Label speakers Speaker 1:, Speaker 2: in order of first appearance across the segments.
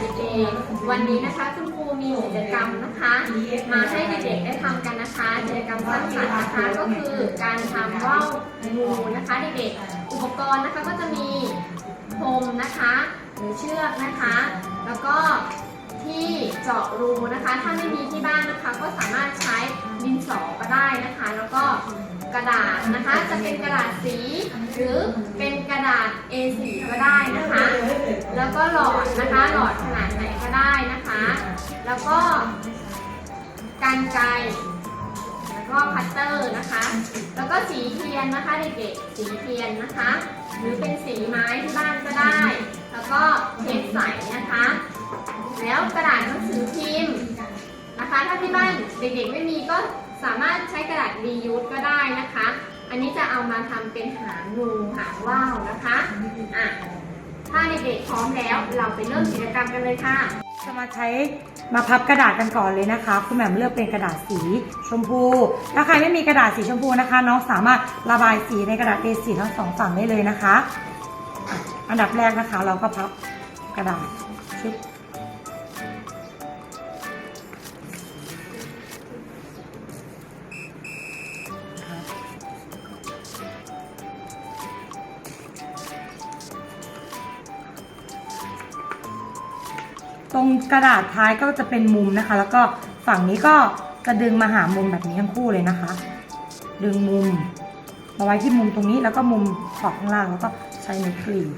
Speaker 1: เด็กๆ วันนี้นะคะคุณครูมีกิจกรรมนะคะ มาให้เด็กๆได้ทำกันนะคะกิจกรรมสร้างสรรค์นะคะก็คือการทำว่าวงูนะคะเด็กๆ อุปกรณ์นะคะก็จะมีพรมนะคะ หรือเชือกนะคะ แล้วก็ที่เจาะรูนะคะ ถ้าไม่มีที่บ้านนะคะ ก็สามารถใช้ดินสอก็ได้นะคะ แล้วก็กระดาษนะคะ จะเป็นกระดาษสี หรือเป็นกระดาษ A4 ก็ได้นะคะ แล้วก็หลอดนะคะ หลอดขนาดไหนก็ได้นะคะ แล้วก็กันไกรแล้วก็คัตเตอร์นะคะ แล้วก็สีเทียนนะคะเด็กๆ สีเทียนนะคะ หรือเป็นสีไม้ที่บ้านก็ได้ แล้วก็เทปใสนะคะ แล้วกระดาษหนังสือพิมพ์นะคะ ถ้าที่บ้านเด็กๆไม่มีก็สามารถใช้กระดาษรียูสก็ได้นะคะ อันนี้จะเอามาทำเป็นหางงูหางว่าวนะคะ อะ ถ้าเด็กๆพร้อมแล้วเราไปเริ่มกิจกรรมกันเลยค่ะ
Speaker 2: จะมาใช้มาพับกระดาษกันก่อนเลยนะคะ คุณแหม่มเลือกเป็นกระดาษสีชมพู ถ้าใครไม่มีกระดาษสีชมพูนะคะ น้องสามารถระบายสีในกระดาษ A4 ทั้งสองฝั่งได้เลยนะคะ อันดับแรกนะคะ เราก็พับกระดาษชุด ตรงกระดาษท้ายก็จะเป็นมุมนะคะ แล้วก็ฝั่งนี้ก็จะดึงมาหามุมแบบนี้ทั้งคู่เลยนะคะ ดึงมุมมาไว้ที่มุมตรงนี้แล้วก็มุมขอบข้างล่างแล้วก็ใช้นิ้วกรีด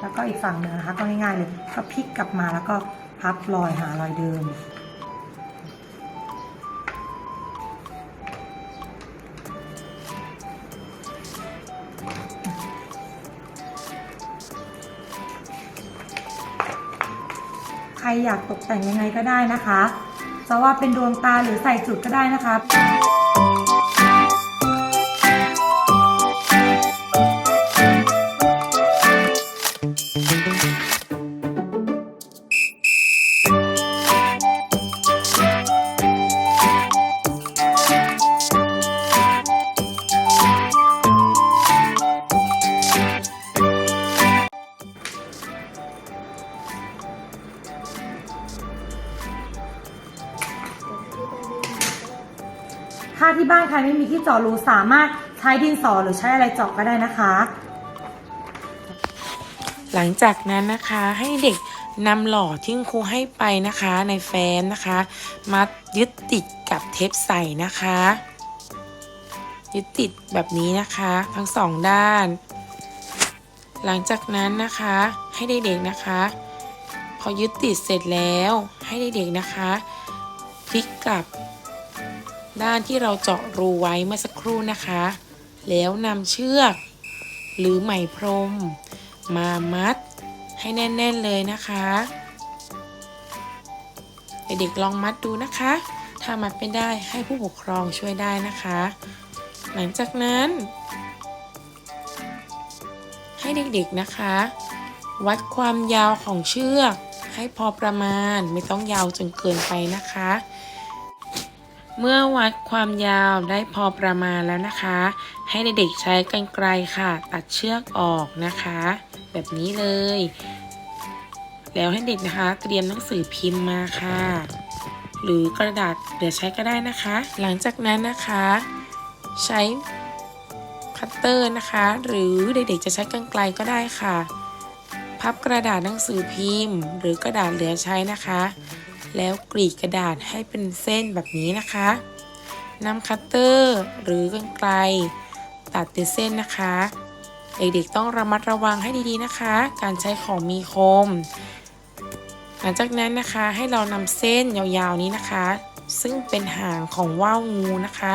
Speaker 2: แล้วก็อีกฝั่งหนึ่งนะคะก็ง่ายๆเลยก็พลิกกลับมาแล้วก็พับรอยหารอยเดิม ใครอยากตกแต่งยังไงก็ได้นะคะจะว่าเป็นดวงตาหรือใส่จุดก็ได้นะคะ ถ้าที่บ้านใครไม่มีที่เจาะรูสามารถใช้ดินสอหรือใช้อะไรเจาะก็ได้นะคะ
Speaker 3: หลังจากนั้นนะคะให้เด็กนำหลอดที่ครูให้ไปนะคะในแฟ้มนะคะมายึดติดกับเทปใส่นะคะ ยึดติดแบบนี้นะคะ ทั้งสองด้าน หลังจากนั้นนะคะให้เด็กๆนะคะ พอยึดติดเสร็จแล้วให้เด็กๆนะคะพลิกกลับ ด้านที่เราเจาะรูไว้เมื่อสักครู่นะคะ แล้วนำเชือก หรือไหมพรม มามัดให้แน่น ๆเลยนะคะเด็กๆลองมัดดูนะคะ ถ้ามัดไม่ได้ให้ผู้ปกครองช่วยได้นะคะ หลังจากนั้น ให้เด็กๆนะคะ วัดความยาวของเชือก ให้พอประมาณไม่ต้องยาวจนเกินไปนะคะ เมื่อวัดความยาวได้พอประมาณแล้วนะคะ ให้เด็กๆใช้กรรไกรค่ะ ตัดเชือกออกนะคะ แบบนี้เลย แล้วให้เด็กนะคะ เตรียมหนังสือพิมพ์มาค่ะ หรือกระดาษเหลือใช้ก็ได้นะคะ หลังจากนั้นนะคะ ใช้คัตเตอร์นะคะ หรือเด็กๆจะใช้กรรไกรก็ได้ค่ะ พับกระดาษหนังสือพิมพ์ หรือกระดาษเหลือใช้นะคะ แล้วกรีดกระดาษให้เป็นเส้นแบบนี้นะคะนำคัตเตอร์หรือกรรไกรตัดเป็นเส้นนะคะ เด็กๆต้องระมัดระวังให้ดีๆนะคะ การใช้ของมีคม หลังจากนั้นนะคะให้เรานำเส้นยาวๆนี้นะคะ ซึ่งเป็นหางของว่าวงูนะคะ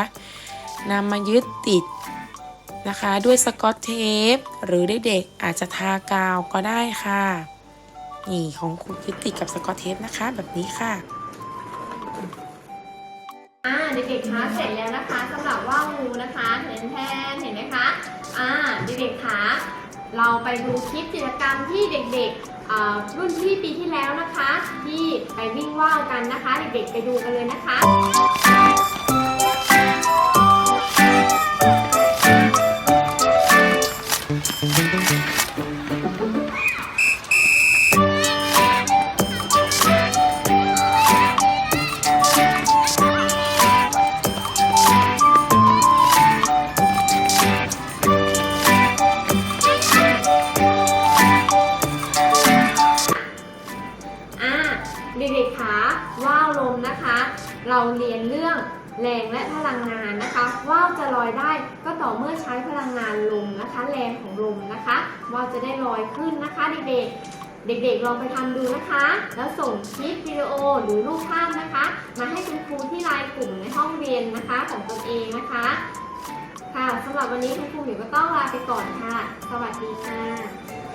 Speaker 3: นำมายึดติดนะคะด้วยสกอตเทป หรือเด็กๆอาจจะทากาวก็ได้ค่ะ นี่ของคุณยึดติดกับสกอตเทปนะคะ แบบนี้ค่ะ
Speaker 1: อ่าเด็กๆคะเสร็จแล้วนะคะสำหรับว่าวงูนะคะเห็นแทนเห็นไหมคะอ่าเด็กๆคะเราไปดูคลิปกิจกรรมที่เด็กๆรุ่นพี่ปีที่แล้วนะคะ ที่ไปวิ่งว่าวกันนะคะ เด็กๆไปดูกันเลยนะคะ ว่าวลมนะ
Speaker 3: คะ
Speaker 1: เราเรียนเรื่องแรงและพลังงานนะคะ ว่าวจะลอยได้ก็ต่อเมื่อใช้พลังงานลมนะคะ แรงของลมนะคะ ว่าวจะได้ลอยขึ้นนะคะเด็กๆเด็กๆ ลองไปทำดูนะคะ แล้วส่งคลิปวิดีโอหรือรูปภาพนะคะ มาให้คุณครูที่ไลน์กลุ่มในห้องเรียนนะคะของตนเองนะคะ ค่ะสำหรับวันนี้คุณครูหมิวก็ต้องลาไปก่อนค่ะ สวัสดีค่ะ